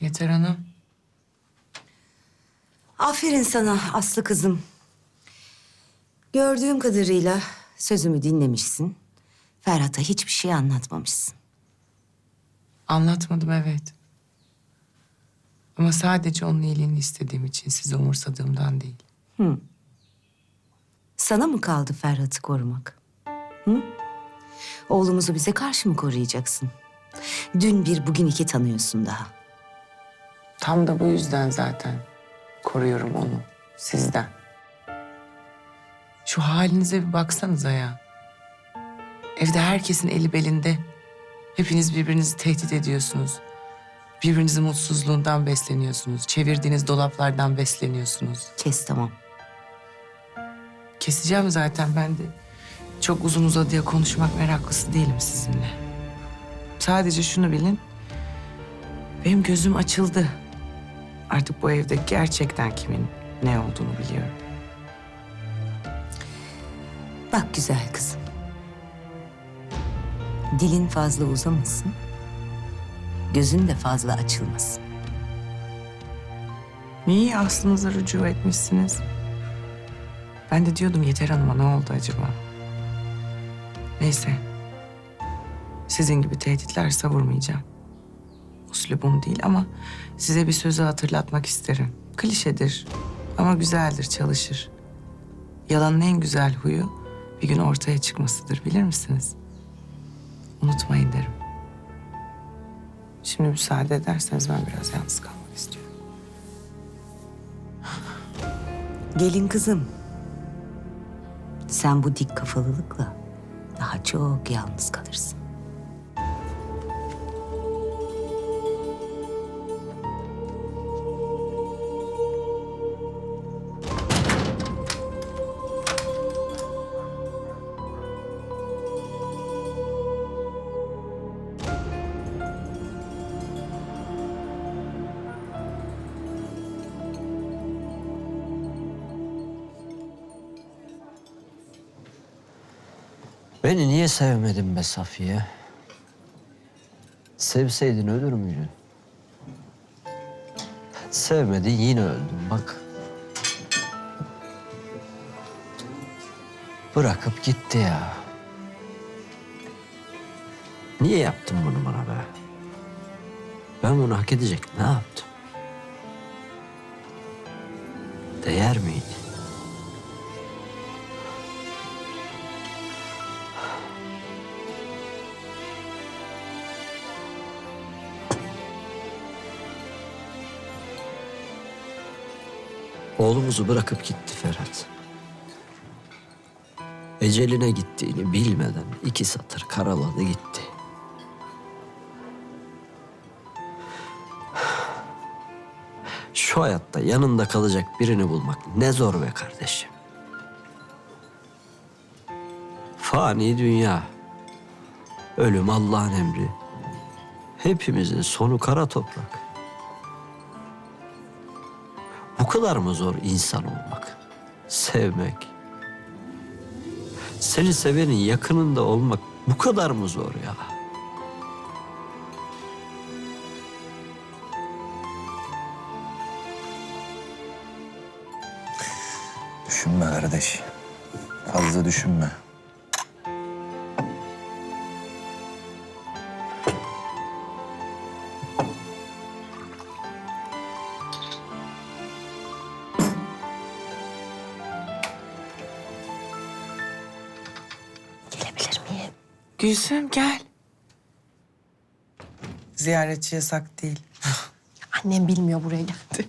Yeter Hanım. Aferin sana Aslı kızım. Gördüğüm kadarıyla sözümü dinlemişsin. Ferhat'a hiçbir şey anlatmamışsın. Anlatmadım evet. Ama sadece onun iyiliğini istediğim için sizi umursadığımdan değil. Sana mı kaldı Ferhat'ı korumak? Hı? Oğlumuzu bize karşı mı koruyacaksın? Dün bir, bugün iki tanıyorsun daha. Tam da bu yüzden zaten koruyorum onu sizden. Şu halinize bir baksanıza ya. Evde herkesin eli belinde. Hepiniz birbirinizi tehdit ediyorsunuz. Birbirinizin mutsuzluğundan besleniyorsunuz. Çevirdiğiniz dolaplardan besleniyorsunuz. Kes tamam. Keseceğim zaten ben de. Çok uzun uzadıya konuşmak meraklısı değilim sizinle. Sadece şunu bilin. Benim gözüm açıldı. Artık bu evde gerçekten kimin ne olduğunu biliyorum. Bak güzel kızım. Dilin fazla uzamasın. Gözün de fazla açılmasın. Niye aslınıza rücu etmişsiniz? Ben de diyordum Yeter Hanım'a ne oldu acaba? Neyse. Sizin gibi tehditler savurmayacağım. Uslubum değil ama size bir sözü hatırlatmak isterim. Klişedir ama güzeldir, çalışır. Yalanın en güzel huyu bir gün ortaya çıkmasıdır bilir misiniz? Unutmayın derim. Şimdi müsaade ederseniz ben biraz yalnız kalmak istiyorum. Gelin kızım. Sen bu dik kafalılıkla daha çok yalnız kalırsın. Beni niye sevmedin be Safiye? Sevseydin ölür müydün? Sevmedin yine öldün bak. Bırakıp gitti ya. Niye yaptın bunu bana be? Ben bunu hak edecek ne yaptım? Değer miydi? Oğlumuzu bırakıp gitti Ferhat. Eceline gittiğini bilmeden iki satır karaladı gitti. Şu hayatta yanında kalacak birini bulmak ne zor be kardeşim. Fani dünya. Ölüm Allah'ın emri. Hepimizin sonu kara toprak. Bu kadar mı zor insan olmak? Sevmek. Seni sevenin yakınında olmak bu kadar mı zor ya? Düşünme kardeş. Fazla düşünme. Gülsüm gel. Ziyaretçi yasak değil. Annem bilmiyor buraya geldi.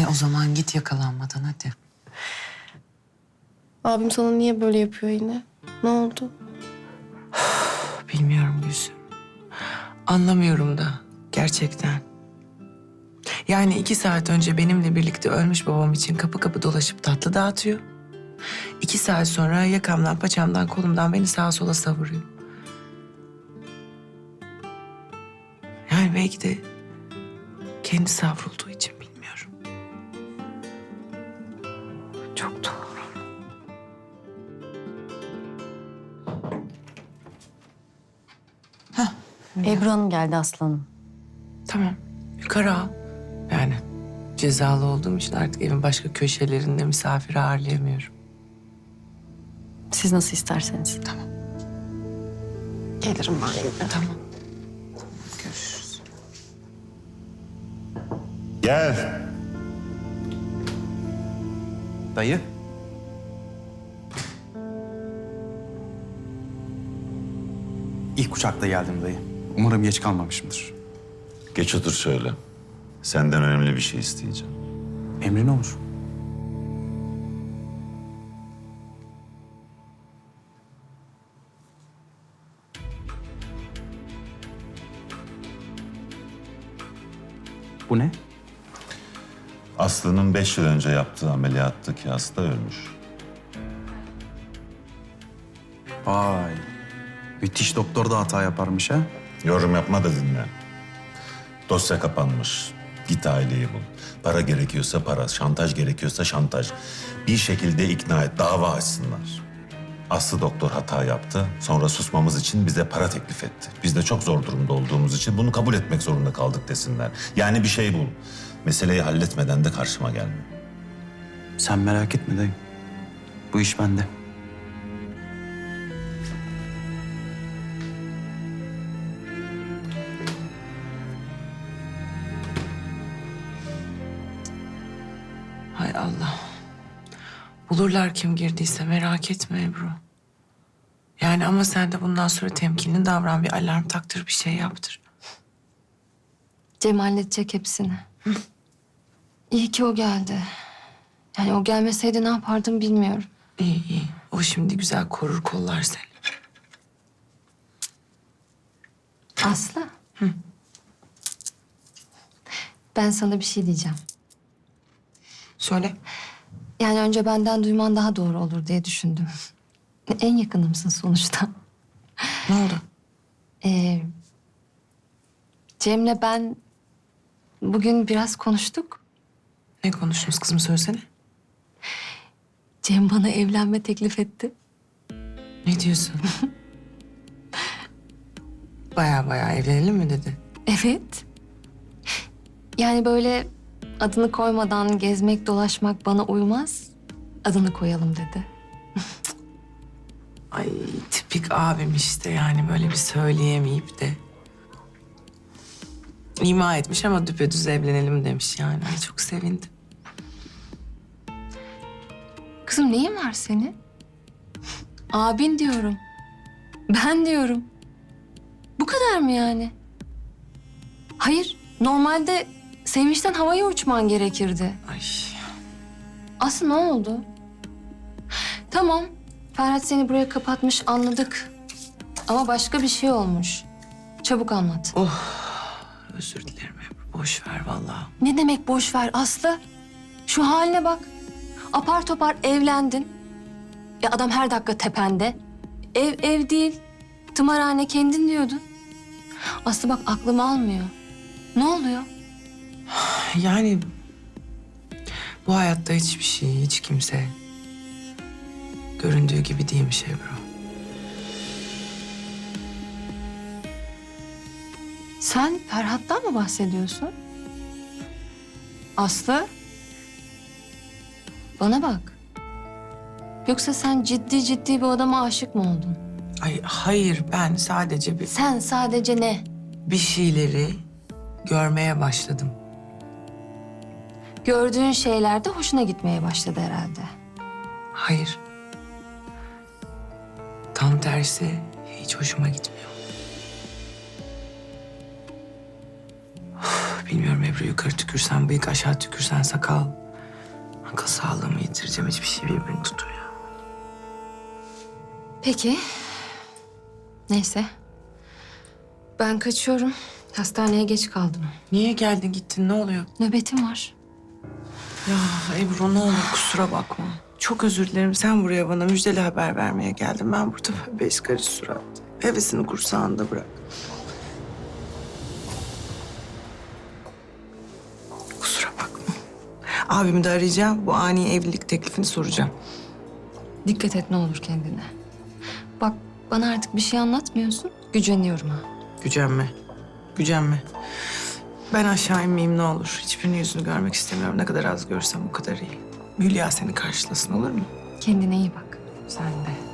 E o zaman git yakalanmadan hadi. Abim sana niye böyle yapıyor yine? Ne oldu? Bilmiyorum Gülsüm. Anlamıyorum da gerçekten. Yani iki saat önce benimle birlikte ölmüş babam için kapı kapı dolaşıp tatlı dağıtıyor. İki saat sonra yakamdan, paçamdan, kolumdan beni sağa sola savuruyor. Yani belki de kendi savrulduğu için bilmiyorum. Çok doğru. Ebru Hanım geldi aslanım. Tamam. Yukarı Kara. Yani cezalı olduğum için artık evin başka köşelerinde misafir ağırlayamıyorum. Siz nasıl isterseniz. Tamam. Gelirim ben yine. Tamam. Görüşürüz. Gel. Dayı. İlk uçakta geldim dayı. Umarım geç kalmamışımdır. Geç otur şöyle. Senden önemli bir şey isteyeceğim. Emrin olur. Bu ne? Aslı'nın beş yıl önce yaptığı ameliyattaki hasta ölmüş. Vay. Müthiş doktor da hata yaparmış ha. Yorum yapma da dinle. Dosya kapanmış. Git aileyi bul. Para gerekiyorsa para, şantaj gerekiyorsa şantaj. Bir şekilde ikna et, dava açsınlar. Aslı doktor hata yaptı. Sonra susmamız için bize para teklif etti. Biz de çok zor durumda olduğumuz için bunu kabul etmek zorunda kaldık desinler. Yani bir şey bul. Meseleyi halletmeden de karşıma gelme. Sen merak etme dayı. Bu iş bende. Bulurlar kim girdiyse merak etme Ebru. Yani ama sen de bundan sonra temkinli davran. Bir alarm taktır, bir şey yaptır. Cem halledecek hepsini. İyi ki o geldi. Yani o gelmeseydi ne yapardım bilmiyorum. İyi iyi. O şimdi güzel korur kollar seni. Aslı. Ben sana bir şey diyeceğim. Söyle. Yani önce benden duyman daha doğru olur diye düşündüm. En yakınımsın sonuçta. Ne oldu? Ee, Cem'le ben bugün biraz konuştuk. Ne konuştunuz kızım söylesene. Cem bana evlenme teklif etti. Ne diyorsun? baya baya evlenelim mi dedi. Evet. Yani böyle adını koymadan gezmek dolaşmak bana uymaz. Adını koyalım dedi. Ay tipik abim işte yani böyle bir söyleyemeyip de. İma etmiş ama düpedüz evlenelim demiş yani. Ay çok sevindim. Kızım neyin var senin? Abin diyorum. Ben diyorum. Bu kadar mı yani? Hayır, normalde sevinçten havaya uçman gerekirdi. Ay Aslı ne oldu? Tamam, Ferhat seni buraya kapatmış anladık. Ama başka bir şey olmuş. Çabuk anlat. özür dilerim Ebru. Boş ver vallahi. Ne demek boş ver Aslı? Şu haline bak. Apar topar evlendin. Ya adam her dakika tepende. Ev ev değil. Tımarhane kendin diyordun. Aslı bak aklım almıyor. Ne oluyor? Yani bu hayatta hiçbir şey, hiç kimse göründüğü gibi değilmiş Ebru. Sen Ferhat'tan mı bahsediyorsun? Aslı? Bana bak. Yoksa sen ciddi ciddi bir adama aşık mı oldun? Ay hayır ben sadece bir, Sen sadece ne? bir şeyleri görmeye başladım. Gördüğün şeyler de hoşuna gitmeye başladı herhalde. Hayır. Tam tersi hiç hoşuma gitmiyor. Bilmiyorum Ebru yukarı tükürsen bıyık aşağı tükürsen sakal. Akıl sağlığımı yitireceğim hiçbir şey birbirini tutmuyor. Peki. Neyse. Ben kaçıyorum. Hastaneye geç kaldım. Niye geldin gittin ne oluyor? Nöbetim var. Ya Ebru ne olur kusura bakma. Çok özür dilerim. Sen buraya bana müjdeli haber vermeye geldin. Ben burada beş karış surat. Hevesini kursağında bırak. Kusura bakma. Abimi de arayacağım. Bu ani evlilik teklifini soracağım. Dikkat et ne olur kendine. Bak bana artık bir şey anlatmıyorsun. Güceniyorum ha. Gücenme. Gücenme. Ben aşağı inmeyeyim ne olur. Hiçbirinin yüzünü görmek istemiyorum. Ne kadar az görsem o kadar iyi. Hülya seni karşılasın olur mu? Kendine iyi bak. Sen de.